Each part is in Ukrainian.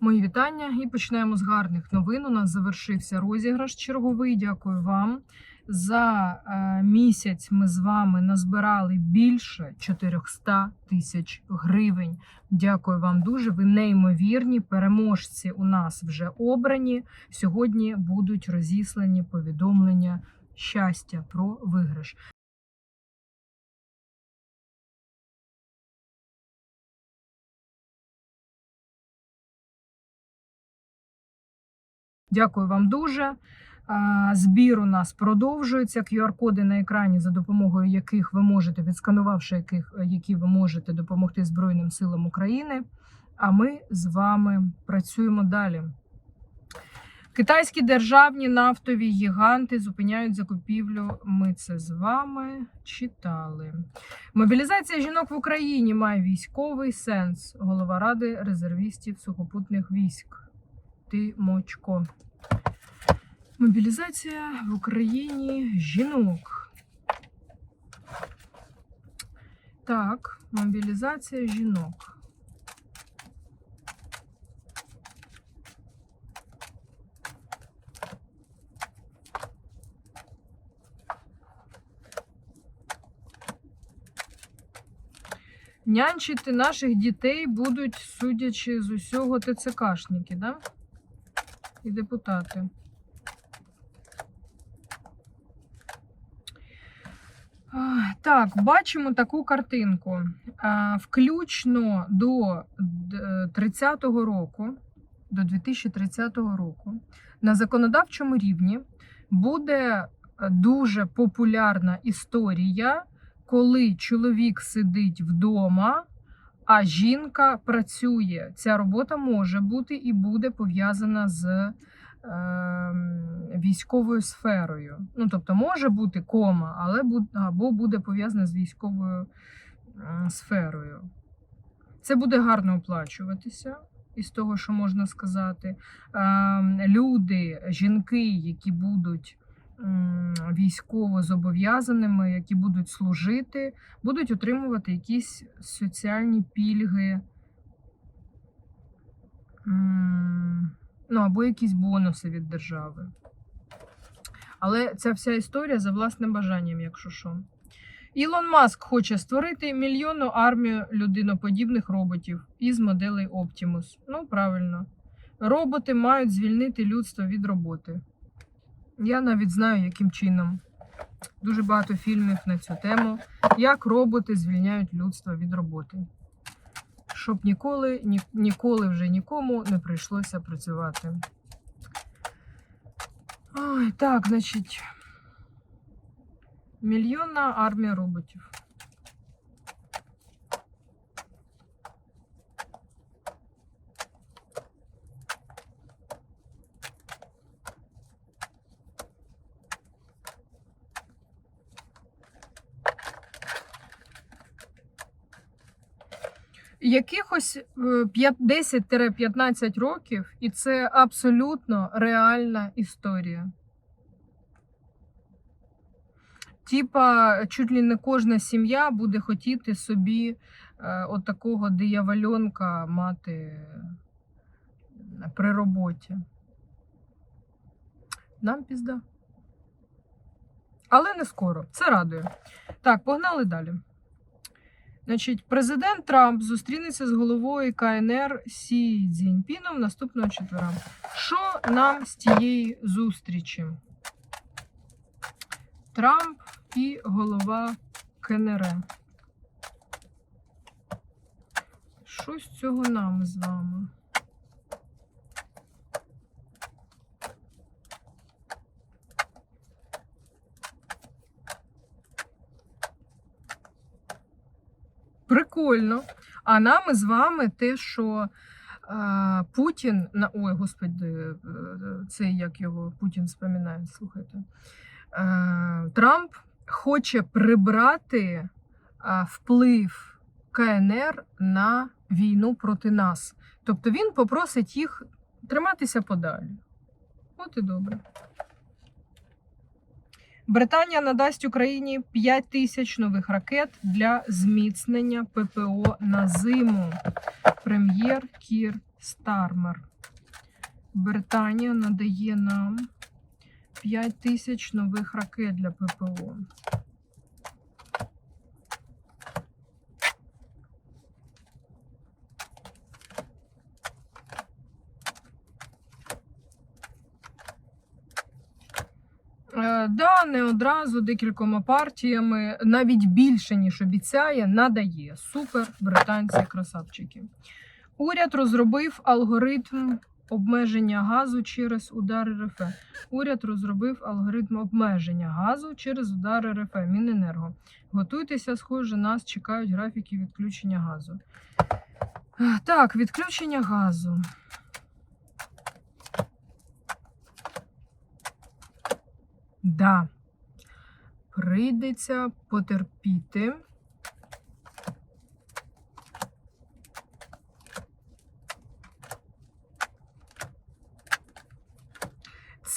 Мої вітання і починаємо з гарних новин. У нас завершився розіграш черговий. Дякую вам. За е, місяць ми з вами назбирали більше 400 тисяч гривень. Дякую вам дуже. Ви неймовірні. Переможці у нас вже обрані. Сьогодні будуть розіслані повідомлення щастя про виграш. Дякую вам дуже. Збір у нас продовжується. QR-коди на екрані, за допомогою яких ви можете, відсканувавши яких, які ви можете допомогти Збройним силам України. А ми з вами працюємо далі. Китайські державні нафтові гіганти зупиняють закупівлю. Ми це з вами читали. Мобілізація жінок в Україні має військовий сенс. Голова ради резервістів сухопутних військ. Тимочко. Мобілізація в Україні жінок. Так, мобілізація жінок. Нянчити наших дітей будуть, судячи з усього, ТЦКшники, да? І депутати. А, Так, бачимо таку картинку. Включно до 30-го року, до 2030 року, на законодавчому рівні буде е, дуже популярна історія, коли чоловік сидить вдома, а жінка працює. Ця робота може бути і буде пов'язана з військовою сферою. Ну, тобто, може бути кома, але або буде пов'язана з військовою сферою. Це буде гарно оплачуватися. Із того, що можна сказати, Ем, люди, жінки, які будуть військово зобов'язаними, які будуть служити, будуть отримувати якісь соціальні пільги, ну або якісь бонуси від держави. Але ця вся історія за власним бажанням, якщо що. Ілон Маск хоче створити мільйонну армію людиноподібних роботів із моделей Optimus. Ну, правильно. Роботи мають звільнити людство від роботи. Я навіть знаю, яким чином. Дуже багато фільмів на цю тему. Як роботи звільняють людство від роботи. Щоб ніколи, ні, ніколи вже нікому не прийшлося працювати. Ой, так, значить. Мільйонна армія роботів. Якихось е, 10-15 років, і це абсолютно реальна історія. Типа, чуть ли не кожна сім'я буде хотіти собі е, от такого диявольонка мати е, при роботі. Нам пізда. Але не скоро. Це радує. Так, погнали далі. Значить, президент Трамп зустрінеться з головою КНР Сі Цзіньпіном наступного четвера. Що нам з тієї зустрічі? Трамп і голова КНР. Що з цього нам з вами? Прикольно. А нам з вами те, що Путін ой, господи, е, це як його Путін споминає, слухайте. Е, Трамп хоче прибрати вплив КНР на війну проти нас. Тобто він попросить їх триматися подалі. От і добре. Британія надасть Україні 5 тисяч нових ракет для зміцнення ППО на зиму. Прем'єр Кір Стармер. Британія надає нам 5 тисяч нових ракет для ППО. Е, Да, не одразу декількома партіями, навіть більше, ніж обіцяє, надає. Супер британці красавчики. Уряд розробив алгоритм обмеження газу через удари РФ. Уряд розробив алгоритм обмеження газу через удари РФ. Міненерго. Готуйтеся, схоже, нас чекають графіки відключення газу. Так, відключення газу. Да. Прийдеться потерпіти.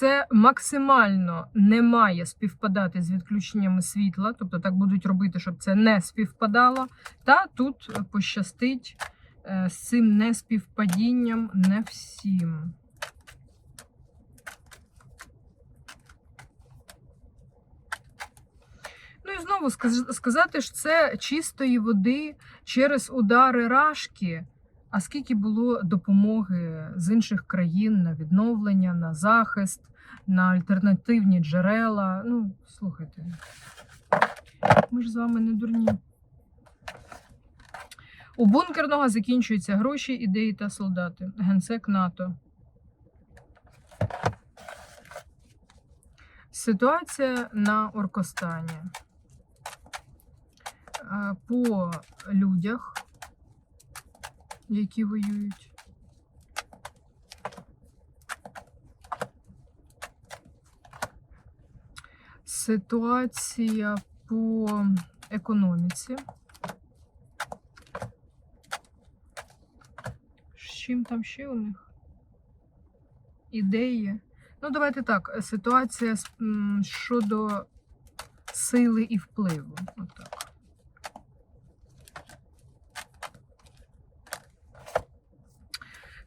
Це максимально не має співпадати з відключеннями світла, тобто так будуть робити, щоб це не співпадало. Та тут пощастить е, з цим неспівпадінням не всім. Знову сказати ж це чистої води через удари рашки. А скільки було допомоги з інших країн на відновлення, на захист, на альтернативні джерела? Ну, слухайте, ми ж з вами не дурні. У бункерного закінчуються гроші, ідеї та солдати. Генсек НАТО. Ситуація на Оркостані. По людях, які воюють. Ситуація по економіці. Чим там ще у них? Ідеї. Ну, давайте так. Ситуація щодо сили і впливу. Отак.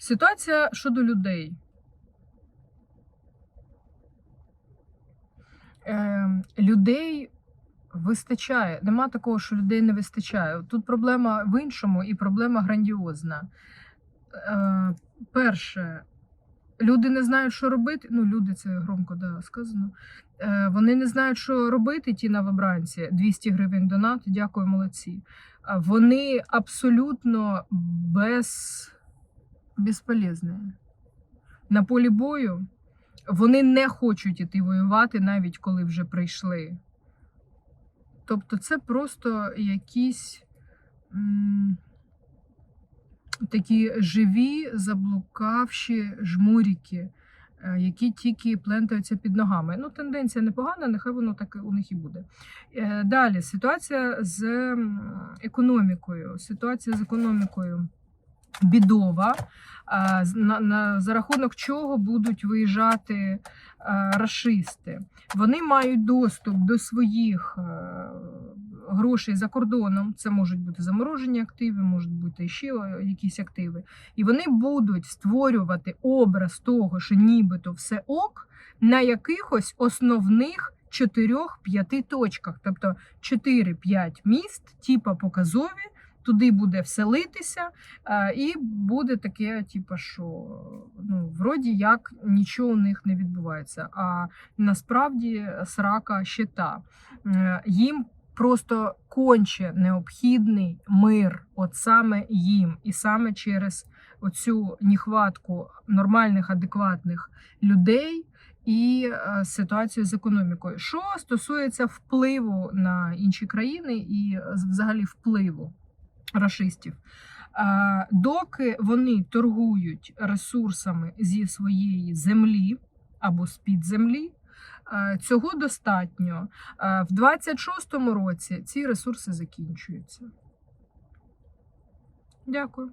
Ситуація щодо людей. Е, людей вистачає. Нема такого, що людей не вистачає. Тут проблема в іншому і проблема грандіозна. Е, перше, люди не знають, що робити. Ну, люди це громко да, сказано. Е, вони не знають, що робити, ті новобранці. 200 гривень донат. Дякую, молодці. А Вони абсолютно без безполезні. На полі бою вони не хочуть іти воювати, навіть коли вже прийшли. Тобто, це просто якісь такі живі, заблукавші жмуріки, е, які тільки плентаються під ногами. Ну, тенденція непогана, нехай воно так у них і буде. Е, Далі ситуація з економікою. Ситуація з економікою бідова. За рахунок чого будуть виїжджати а, рашисти. Вони мають доступ до своїх е, грошей за кордоном. Це можуть бути заморожені активи, можуть бути ще е, якісь активи. І вони будуть створювати образ того, що нібито все ок, на якихось основних 4-5 точках. Тобто 4-5 міст, типа показові, туди буде вселитися, е, і буде таке, типа, що ну, вроді як нічого у них не відбувається. А насправді срака ще та. Е, Їм просто конче необхідний мир, от саме їм, і саме через оцю нехватку нормальних, адекватних людей. І е, ситуацію з економікою. Що стосується впливу на інші країни і взагалі впливу рашистів, доки вони торгують ресурсами зі своєї землі або з-під землі, е, цього достатньо. В 26-му році ці ресурси закінчуються. Дякую.